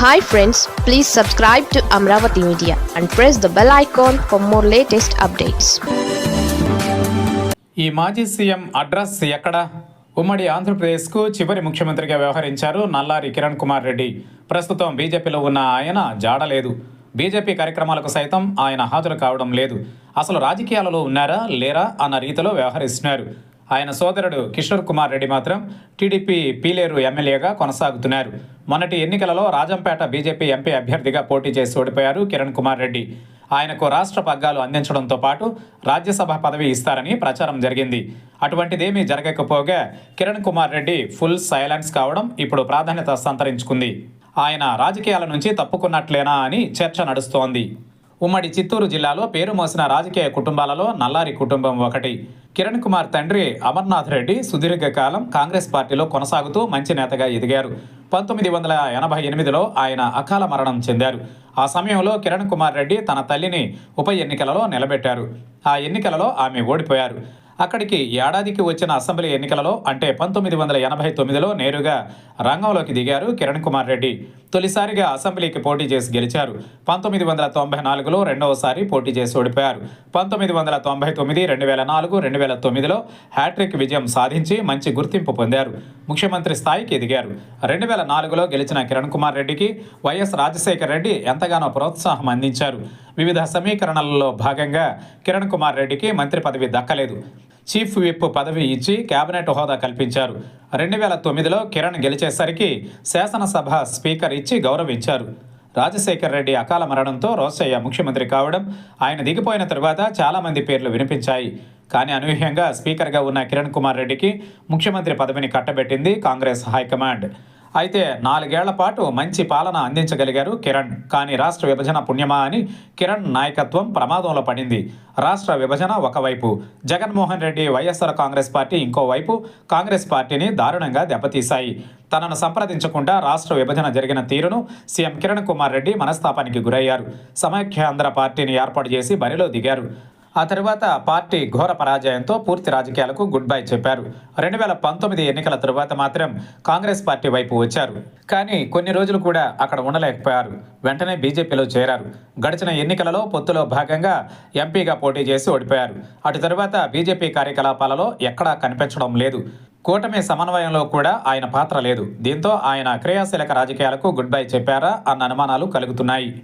Hi friends please subscribe to Amaravati media and press the bell icon for more latest updates ఈ మాజీ CM address ఎక్కడ? ఉమ్మడి ఆంధ్రప్రదేశ్కు చివరి ముఖ్యమంత్రిగా వ్యవహరించారు నల్లారి కిరణ్ కుమార్ రెడ్డి. ప్రస్తుతం బీజేపీలో ఉన్న ఆయన జాడలేదు బీజేపీ కార్యక్రమాలకు సైతం ఆయన హాజరు కావడం లేదు. అసలు రాజకీయాలలో ఉన్నారా లేరా అన్న రీతిలో వ్యవహరిస్తున్నారు. ఆయన సోదరుడు కిషోర్ కుమార్ రెడ్డి మాత్రం టీడీపీ పీలేరు ఎమ్మెల్యేగా కొనసాగుతున్నారు. మొన్నటి ఎన్నికలలో రాజంపేట బీజేపీ ఎంపీ అభ్యర్థిగా పోటీ చేసి ఓడిపోయారు కిరణ్ కుమార్ రెడ్డి. ఆయనకు రాష్ట్ర పగ్గాలు అందించడంతో పాటు రాజ్యసభ పదవి ఇస్తారని ప్రచారం జరిగింది. అటువంటిదేమీ జరగకపోగా కిరణ్ కుమార్ రెడ్డి ఫుల్ సైలెన్స్ కావడం ఇప్పుడు ప్రాధాన్యత సంతరించుకుంది. ఆయన రాజకీయాల నుంచి తప్పుకున్నట్లేనా అని చర్చ నడుస్తోంది. ఉమ్మడి చిత్తూరు జిల్లాలో పేరు మోసిన రాజకీయ కుటుంబాలలో నల్లారి కుటుంబం ఒకటి. కిరణ్ కుమార్ తండ్రి అమర్నాథ్ రెడ్డి సుదీర్ఘకాలం కాంగ్రెస్ పార్టీలో కొనసాగుతూ మంచి నేతగా ఎదిగారు. పంతొమ్మిది వందల ఎనభై ఎనిమిదిలో ఆయన అకాల మరణం చెందారు. ఆ సమయంలో కిరణ్ కుమార్ రెడ్డి తన తల్లిని ఉప ఎన్నికలలో నిలబెట్టారు. ఆ ఎన్నికలలో ఆమె ఓడిపోయారు. అక్కడికి ఏడాదికి వచ్చిన అసెంబ్లీ ఎన్నికలలో అంటే పంతొమ్మిది వందల ఎనభై తొమ్మిదిలో నేరుగా రంగంలోకి దిగారు కిరణ్ కుమార్ రెడ్డి. తొలిసారిగా అసెంబ్లీకి పోటీ చేసి గెలిచారు. పంతొమ్మిది వందల తొంభై నాలుగులో రెండవసారి పోటీ చేసి ఓడిపోయారు. పంతొమ్మిది వందల తొంభై తొమ్మిది రెండు వేల నాలుగు రెండు వేల తొమ్మిదిలో హ్యాట్రిక్ విజయం సాధించి మంచి గుర్తింపు పొందారు. ముఖ్యమంత్రి స్థాయికి ఎదిగారు. రెండు వేల నాలుగులో గెలిచిన కిరణ్ కుమార్ రెడ్డికి వైఎస్ రాజశేఖర్ రెడ్డి ఎంతగానో ప్రోత్సాహం అందించారు. వివిధ సమీకరణలలో భాగంగా కిరణ్ కుమార్ రెడ్డికి మంత్రి పదవి దక్కలేదు. చీఫ్ విప్ పదవి ఇచ్చి కేబినెట్ హోదా కల్పించారు. రెండు వేల తొమ్మిదిలో కిరణ్ గెలిచేసరికి శాసనసభ స్పీకర్ ఇచ్చి గౌరవించారు. రాజశేఖర్ రెడ్డి అకాల మరణంతో రోసయ్య ముఖ్యమంత్రి కావడం ఆయన దిగిపోయిన తరువాత చాలామంది పేర్లు వినిపించాయి. కానీ అనూహ్యంగా స్పీకర్గా ఉన్న కిరణ్ కుమార్ రెడ్డికి ముఖ్యమంత్రి పదవిని కట్టబెట్టింది కాంగ్రెస్ హైకమాండ్. అయితే నాలుగేళ్ళ పాటు మంచి పాలన అందించగలిగారు కిరణ్. కానీ రాష్ట్ర విభజన పుణ్యమా అని కిరణ్ నాయకత్వం ప్రమాదంలో పడింది. రాష్ట్ర విభజన ఒకవైపు. జగన్మోహన్ రెడ్డి వైఎస్ఆర్ కాంగ్రెస్ పార్టీ ఇంకోవైపు. కాంగ్రెస్ పార్టీని దారుణంగా దెబ్బతీశాయి. తనను సంప్రదించకుండా రాష్ట్ర విభజన జరిగిన తీరును సీఎం కిరణ్ కుమార్ రెడ్డి మనస్తాపానికి గురయ్యారు. సమైక్యాంధ్ర పార్టీని ఏర్పాటు చేసి బరిలో దిగారు. ఆ తర్వాత పార్టీ ఘోర పరాజయంతో పూర్తి రాజకీయాలకు గుడ్ బై చెప్పారు. రెండు వేల పంతొమ్మిది ఎన్నికల తరువాత మాత్రం కాంగ్రెస్ పార్టీ వైపు వచ్చారు. కానీ కొన్ని రోజులు కూడా అక్కడ ఉండలేకపోయారు. వెంటనే బీజేపీలో చేరారు. గడిచిన ఎన్నికలలో పొత్తులో భాగంగా ఎంపీగా పోటీ చేసి ఓడిపోయారు. అటు తరువాత బీజేపీ కార్యకలాపాలలో ఎక్కడా కనిపించడం లేదు. కూటమి సమన్వయంలో కూడా ఆయన పాత్ర లేదు. దీంతో ఆయన క్రియాశీలక రాజకీయాలకు గుడ్ బై చెప్పారా అన్న అనుమానాలు కలుగుతున్నాయి.